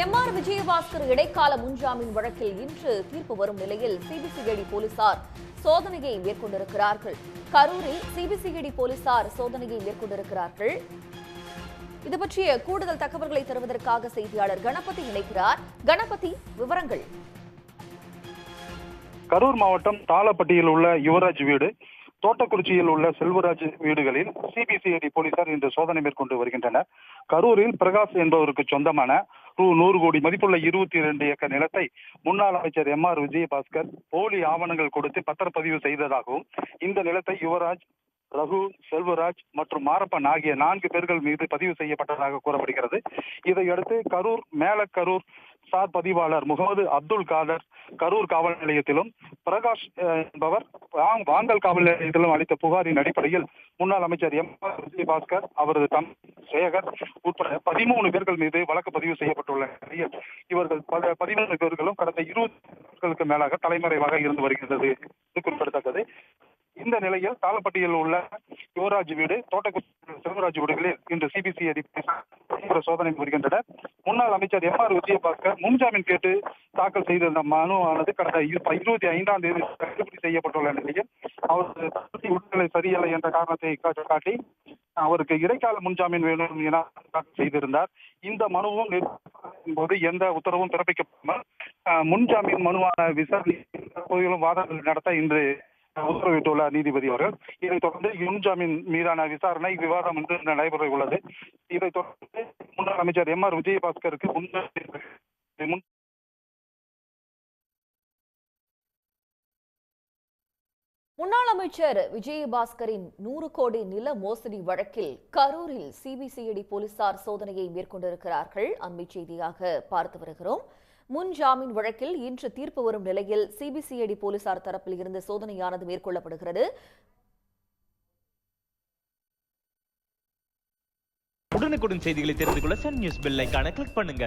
M R Vijayabaskar இடைக்கால முன்ஜாமீன் வழக்கில் இன்று தீர்ப்பு வரும் நிலையில் சிபிசிஐடி போலீசார் சோதனையை மேற்கொண்டிருக்கிறார்கள். கரூரில் சிபிசிஐடி போலீசார் சோதனையை மேற்கொண்டிருக்கிறார்கள். இது பற்றிய கூடுதல் தகவல்களை தருவதற்காக செய்தியாளர் கணபதி இணைக்கிறார் கணபதி விவரங்கள். கரூர் மாவட்டம் தாளப்பட்டியில் உள்ள யுவராஜ் வீடு தோட்டக்குறிச்சியில் உள்ள செல்வராஜ் வீடுகளில் சிபிசிஐடி போலீசார் இன்று சோதனை மேற்கொண்டு வருகின்றனர். கரூரில் பிரகாஷ் என்பவருக்கு சொந்தமான ரூ நூறு கோடி மதிப்புள்ள இருபத்தி இரண்டு ஏக்கர் நிலத்தை முன்னாள் அமைச்சர் எம் ஆர் விஜயபாஸ்கர் போலி ஆவணங்கள் கொடுத்து பத்திரப்பதிவு செய்ததாகவும் இந்த நிலத்தை யுவராஜ் ரகு செல்வராஜ் மற்றும் மாரப்பன் ஆகிய நான்கு பேர்கள் மீது பதிவு செய்யப்பட்டதாக கூறப்படுகிறது. இதையடுத்து கரூர் மேலக்கரூர் சார் பதிவாளர் முகமது அப்துல் காதர் கரூர் காவல் நிலையத்திலும் பிரகாஷ் என்பவர் வாங்கல் காவல் நிலையத்திலும் அளித்த புகாரின் அடிப்படையில் முன்னாள் அமைச்சர் எம் ஆர் விஜயபாஸ்கர் அவரது தம் சேகர் உட்பட பதிமூணு பேர்கள் மீது வழக்கு பதிவு செய்யப்பட்டுள்ள நிலையில் இவர்கள் பல பதிமூணு பேர்களும் கடந்த இருபது நாட்களுக்கு மேலாக தலைமறைவாக இருந்து வருகிறது இது குறிப்பிடத்தக்கது. இந்த நிலையில் தாளப்பட்டியில் உள்ள யுவராஜ் வீடு தோட்டக்குடி செல்வராஜ் வீடுகளில் இன்று சிபிசிஐடி தீவிர சோதனை வருகின்றனர் முன்னாள் அமைச்சர் எம் ஆர் விஜயபாஸ்கர் முன்ஜாமீன் கேட்டு தாக்கல் செய்திருந்த மனு ஆனது கடந்த இரு- இருபத்தி ஐந்தாம் தேதி தள்ளுபடி செய்யப்பட்டுள்ள நிலையில் அவரது உடல்நிலை சரியில்லை என்ற காரணத்தை காட்டி அவருக்கு இடைக்கால முன்ஜாமீன் வேணும் என செய்திருந்தார். இந்த மனுவும் போது எந்த உத்தரவும் பிறப்பிக்கப்படாமல் முன்ஜாமீன் மனுவான விசாரணை வாதங்கள் நடத்த இன்று உத்தரவிட்டுள்ளார் நீதிபதி அவர்கள். இதைத் தொடர்ந்து முன்ஜாமீன் மீதான விசாரணை விவாதம் இன்று நடைபெற உள்ளது இதைத் தொடர்ந்து முன்னாள் அமைச்சர் எம் ஆர் விஜயபாஸ்கருக்கு முன் முன் முன்னாள் அமைச்சர் விஜயபாஸ்கரின் நூறு கோடி நில மோசடி வழக்கில் கரூரில் சிபிசிஐடி போலீசார் சோதனையை மேற்கொண்டிருக்கிறார்கள். அண்மை செய்தியாக பார்த்து வருகிறோம். முன் ஜாமீன் வழக்கில் இன்று தீர்ப்பு வரும் நிலையில் சிபிசிஐடி போலீசார் தரப்பில் இருந்து சோதனையானது மேற்கொள்ளப்படுகிறது. உடனுக்குடன் செய்திகளை தெரிந்து கொள்ள சன் நியூஸ் பெல் கிளிக் பண்ணுங்க.